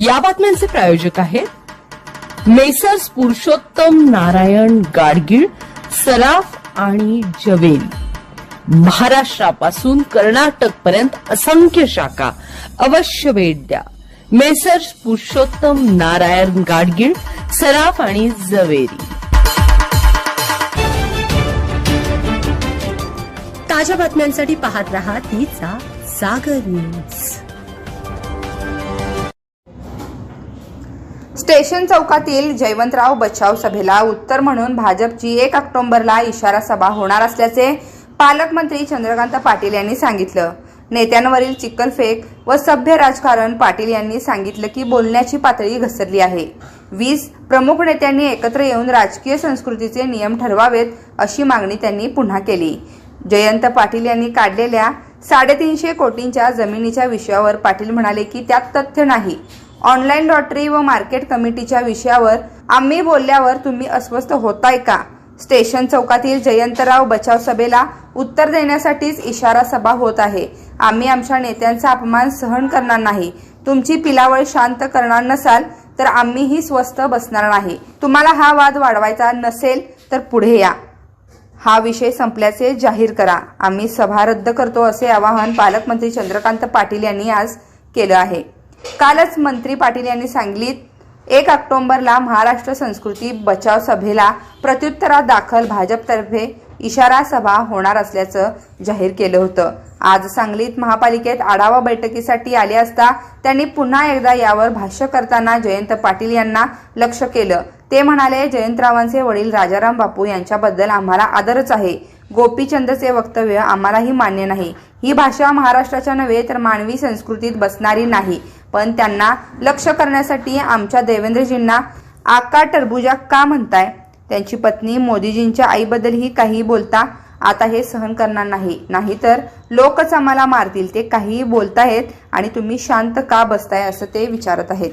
या बातम्यांचे प्रायोजक आहेत मेसर्स पुरुषोत्तम नारायण गाडगीळ सराफ आणि जवेल. महाराष्ट्रापासून कर्नाटक पर्यंत असंख्य शाखा अवश्य भेट द्या. मेसर्स पुरुषोत्तम नारायण गाडगीळ सराफ आणि जवेरी ताज्या बातम्यांसाठी पाहत रहा तीचा सागर न्यूज. स्टेशन चौकातील जयवंतराव बचाव सभेला उत्तर म्हणून भाजपची एक ऑक्टोबरला इशारा सभा होणार असल्याचे पालकमंत्री चंद्रकांत पाटील यांनी सांगितलं. नेत्यांवरील चिकलफेक व सभ्य राजकारण पाटील यांनी सांगितलं की बोलण्याची पातळी घसरली आहे. वीस प्रमुख नेत्यांनी एकत्र येऊन राजकीय संस्कृतीचे नियम ठरवावेत अशी मागणी त्यांनी पुन्हा केली. जयंत पाटील यांनी काढलेल्या साडेतीनशे कोटींच्या जमिनीच्या विषयावर पाटील म्हणाले की त्यात तथ्य नाही. ऑनलाईन लॉटरी व मार्केट कमिटीच्या विषयावर आम्ही बोलल्यावर तुम्ही अस्वस्थ होताय का? स्टेशन चौकातील जयंतराव बचाव सभेला उत्तर देण्यासाठीच इशारा सभा होत आहे. आम्ही आमच्या नेत्यांचा अपमान सहन करणार नाही. तुमची पिलावळ शांत करणार नसाल तर आम्हीही स्वस्त बसणार नाही. तुम्हाला हा वाद वाढवायचा नसेल तर पुढे या. हा विषय संपल्याचे जाहीर करा. आम्ही सभा रद्द करतो असे आवाहन पालकमंत्री चंद्रकांत पाटील यांनी आज केलं आहे. कालच मंत्री पाटील यांनी सांगलीत एक ऑक्टोंबरला महाराष्ट्र संस्कृती बचाव सभेला प्रत्युत्तरात दाखल भाजपतर्फे इशारा सभा होणार असल्याचं जाहीर केलं होतं. आज सांगलीत महापालिकेत आढावा बैठकीसाठी आले असता त्यांनी पुन्हा एकदा यावर भाष्य करताना जयंत पाटील यांना लक्ष केलं. ते म्हणाले जयंतरावांचे वडील राजाराम बापू यांच्याबद्दल आम्हाला आदरच आहे. गोपीचंदचे वक्तव्य आम्हालाही मान्य नाही. ही भाषा महाराष्ट्राच्या नव्हे तर मानवी संस्कृतीत बसणारी नाही. पण त्यांना लक्ष करण्यासाठी आमच्या देवेंद्रजींना आका टरबुजा का म्हणताय? त्यांची पत्नी मोदीजींच्या आईबद्दलही काही बोलता आता हे सहन करणार नाही. नाहीतर लोकच आम्हाला मारतील ते काहीही बोलतायत आणि तुम्ही शांत का बसताय असं ते विचारत आहेत.